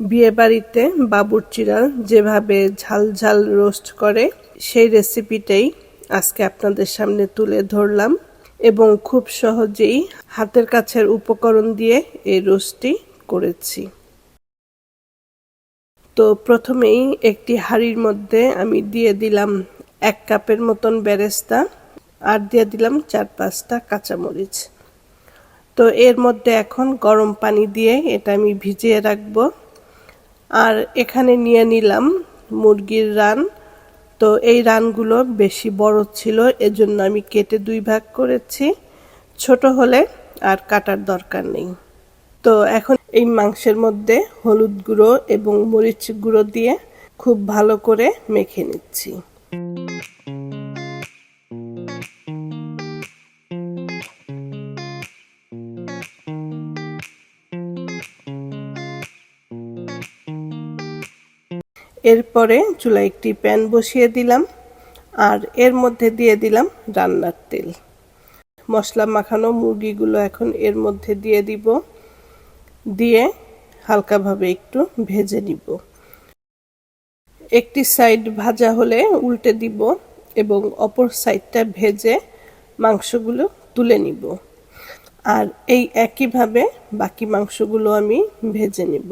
বিয়েবাড়িতে বাবুর্চিরা যেভাবে ঝাল ঝাল রোস্ট করে, সেই রেসিপিটাই আজকে আপনাদের সামনে তুলে ধরলাম এবং খুব সহজেই হাতের কাছের উপকরণ দিয়ে এই রোস্টটি করেছি। তো প্রথমেই একটি হাঁড়ির মধ্যে আমি দিয়ে দিলাম এক কাপের মতন বেরেস্তা আর দিয়ে দিলাম চার পাঁচটা কাঁচামরিচ। তো এর মধ্যে এখন গরম পানি দিয়ে এটা আমি ভিজিয়ে রাখব। আর এখানে নিয়ে নিলাম মুরগির রান। তো এই রানগুলো বেশি বড় ছিল, এজন্য আমি কেটে দুই ভাগ করেছি। ছোট হলে আর কাটার দরকার নেই। তো এখন এই মাংসের মধ্যে হলুদ গুঁড়ো এবং মরিচ গুঁড়ো দিয়ে খুব ভালো করে মেখে নিচ্ছি। এরপরে চুলায় একটি প্যান বসিয়ে দিলাম আর এর মধ্যে দিয়ে দিলাম রান্নার তেল। মশলা মাখানো মুরগিগুলো এখন এর মধ্যে দিয়ে দিব। দিয়ে হালকাভাবে একটু ভেজে নিব। একটি সাইড ভাজা হলে উল্টে দিব এবং অপর সাইডটা ভেজে মাংসগুলো তুলে নিব। আর এই একইভাবে বাকি মাংসগুলো আমি ভেজে নিব।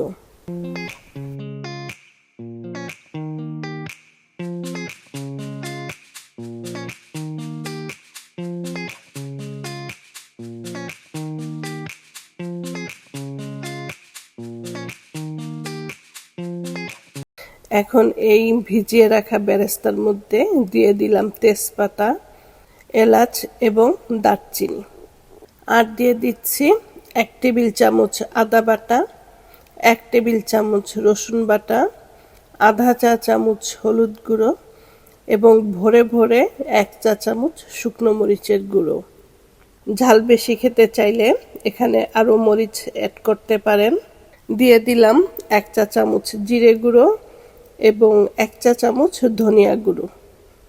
এখন এই ভিজিয়ে রাখা বেরেস্তার মধ্যে দিয়ে দিলাম তেজপাতা, এলাচ এবং দারচিনি। আর দিয়ে দিচ্ছি এক টেবিল চামচ আদা বাটা, এক টেবিল চামচ রসুন বাটা, আধা চা চামচ হলুদ গুঁড়ো এবং ভরে ভরে এক চা চামচ শুকনো মরিচের গুঁড়ো। ঝাল বেশি খেতে চাইলে এখানে আরও মরিচ অ্যাড করতে পারেন। দিয়ে দিলাম এক চা চামচ জিরে গুঁড়ো এবং এক চা চামচ ধনিয়া গুঁড়ো।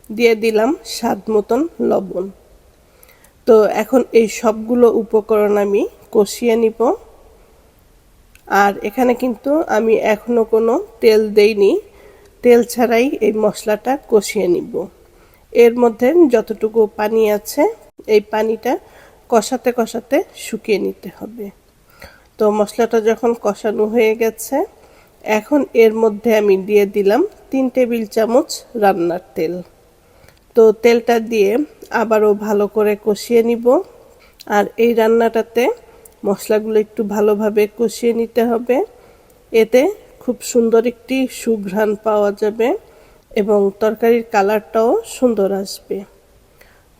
দিয়ে দিলাম স্বাদ মতন লবণ। তো এখন এই সবগুলো উপকরণ আমি কষিয়ে নিব। আর এখানে কিন্তু আমি এখনও কোনো তেল দেইনি। তেল ছাড়াই এই মশলাটা কষিয়ে নিব। এর মধ্যে যতটুকু পানি আছে, এই পানিটা কষাতে কষাতে শুকিয়ে নিতে হবে। তো মশলাটা যখন কষানো হয়ে গেছে এখন এর মধ্যে আমি দিয়ে দিলাম তিন টেবিল চামচ রান্নার তেল। তো তেলটা দিয়ে আবারও ভালো করে কষিয়ে নিব। আর এই রান্নাটাতে মশলাগুলো একটু ভালোভাবে কষিয়ে নিতে হবে। এতে খুব সুন্দর একটি সুঘ্রাণ পাওয়া যাবে এবং তরকারির কালারটাও সুন্দর আসবে।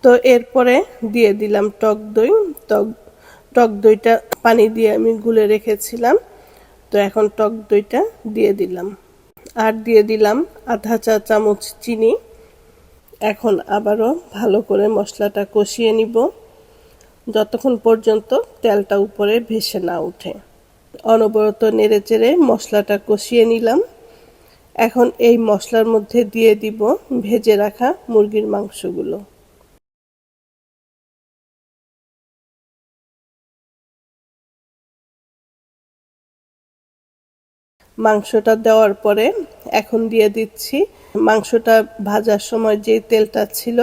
তো এরপরে দিয়ে দিলাম টক দই। টক টক দইটা পানি দিয়ে আমি গুলে রেখেছিলাম। তো এখন টক দইটা দিয়ে দিলাম। আর দিয়ে দিলাম আধা চা চামচ চিনি। এখন আবারও ভালো করে মশলাটা কষিয়ে নিব। যতক্ষণ পর্যন্ত তেলটা উপরে ভেসে না উঠে অনবরত নেড়ে চেড়ে মশলাটা কষিয়ে নিলাম। এখন এই মশলার মধ্যে দিয়ে দিব ভেজে রাখা মুরগির মাংসগুলো। মাংসটা দেওয়ার পরে এখন দিয়ে দিচ্ছি। মাংসটা ভাজার সময় যে তেলটা ছিল,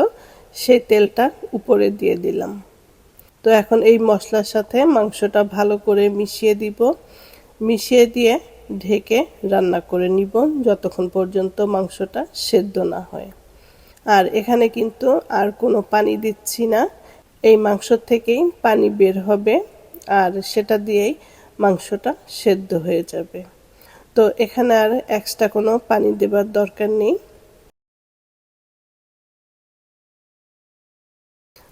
সেই তেলটা উপরে দিয়ে দিলাম। তো এখন এই মশলার সাথে মাংসটা ভালো করে মিশিয়ে দিব। মিশিয়ে দিয়ে ঢেকে রান্না করে নিব যতক্ষণ পর্যন্ত মাংসটা সেদ্ধ না হয়। আর এখানে কিন্তু আর কোনো পানি দিচ্ছি না। এই মাংস থেকেই পানি বের হবে আর সেটা দিয়েই মাংসটা সেদ্ধ হয়ে যাবে। তো এখানে আর এক্সট্রা কোনো পানি দেবার দরকার নেই।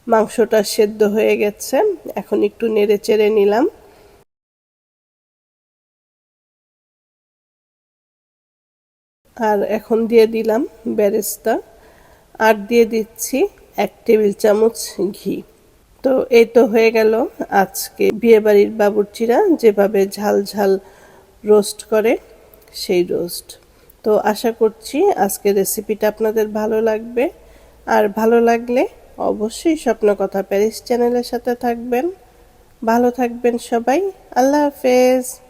মাংসটা সেদ্ধ হয়ে গেছে, এখন একটু নেড়ে চেড়ে নিলাম। আর এখন দিয়ে দিলাম বেরেস্তা। আর দিয়ে দিচ্ছি এক টেবিল চামচ ঘি। তো এই তো হয়ে গেল আজকে বিয়েবাড়ির বাবুর্চিরা যেভাবে ঝাল ঝাল রোস্ট করে। সেই রোস্ট তো আশা করছি আজকে রেসিপিটা আপনাদের ভালো লাগবে। আর ভালো লাগলে অবশ্যই স্বপ্ন কথা প্যারিস চ্যানেলের সাথে থাকবেন। ভালো থাকবেন সবাই। আল্লাহ হাফেজ।